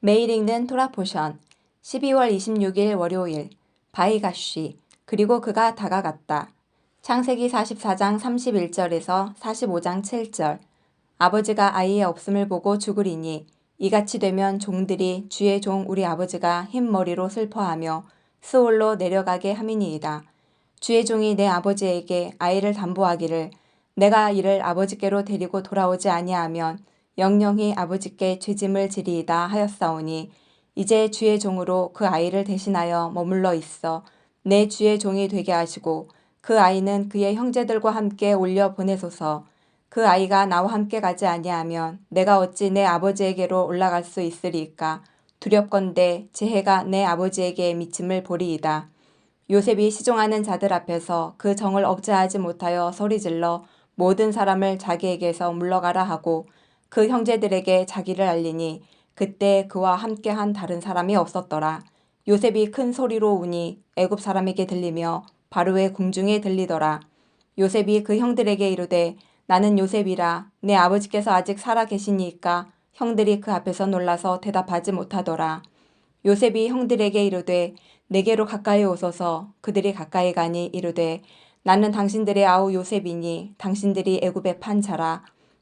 매일 읽는 토라 포션 12월 26일 월요일 바이가쉬 그리고 그가 다가갔다. 창세기 44장 31절에서 45장 7절 아버지가 아이의 없음을 보고 죽으리니 이같이 되면 종들이 주의 종 우리 아버지가 흰 머리로 슬퍼하며 스올로 내려가게 함이니이다. 주의 종이 내 아버지에게 아이를 담보하기를 내가 이를 아버지께로 데리고 돌아오지 아니하면 영영히 아버지께 죄짐을 지리이다 하였사오니 이제 주의 종으로 그 아이를 대신하여 머물러 있어 내 주의 종이 되게 하시고 그 아이는 그의 형제들과 함께 올려 보내소서 그 아이가 나와 함께 가지 아니하면 내가 어찌 내 아버지에게로 올라갈 수 있으리까 두렵건대 재해가 내 아버지에게 미침을 보리이다. 요셉이 시종하는 자들 앞에서 그 정을 억제하지 못하여 소리질러 모든 사람을 자기에게서 물러가라 하고 그 형제들에게 자기를 알리니 그때 그와 함께한 다른 사람이 없었더라. 요셉이 큰 소리로 우니 애굽 사람에게 들리며 바로의 궁중에 들리더라. 요셉이 그 형들에게 이르되 나는 요셉이라 내 아버지께서 아직 살아 계시니까 형들이 그 앞에서 놀라서 대답하지 못하더라. 요셉이 형들에게 이르되 내게로 가까이 오소서 그들이 가까이 가니 이르되 나는 당신들의 아우 요셉이니 당신들이 애굽에 판 자라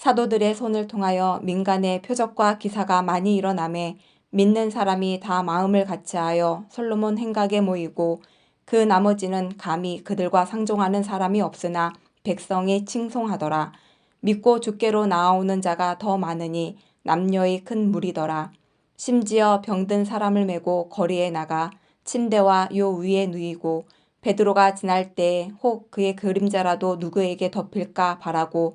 사도들의 손을 통하여 민간의 표적과 기사가 많이 일어남에 믿는 사람이 다 마음을 같이하여 솔로몬 행각에 모이고 그 나머지는 감히 그들과 상종하는 사람이 없으나 백성이 칭송하더라. 믿고 주께로 나아오는 자가 더 많으니 남녀의 큰 무리더라. 심지어 병든 사람을 메고 거리에 나가 침대와 요 위에 누이고 베드로가 지날 때에 혹 그의 그림자라도 누구에게 덮일까 바라고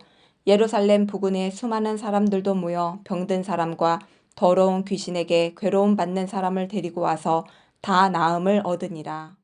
예루살렘 부근에 수많은 사람들도 모여 병든 사람과 더러운 귀신에게 괴로움 받는 사람을 데리고 와서 다 나음을 얻으니라.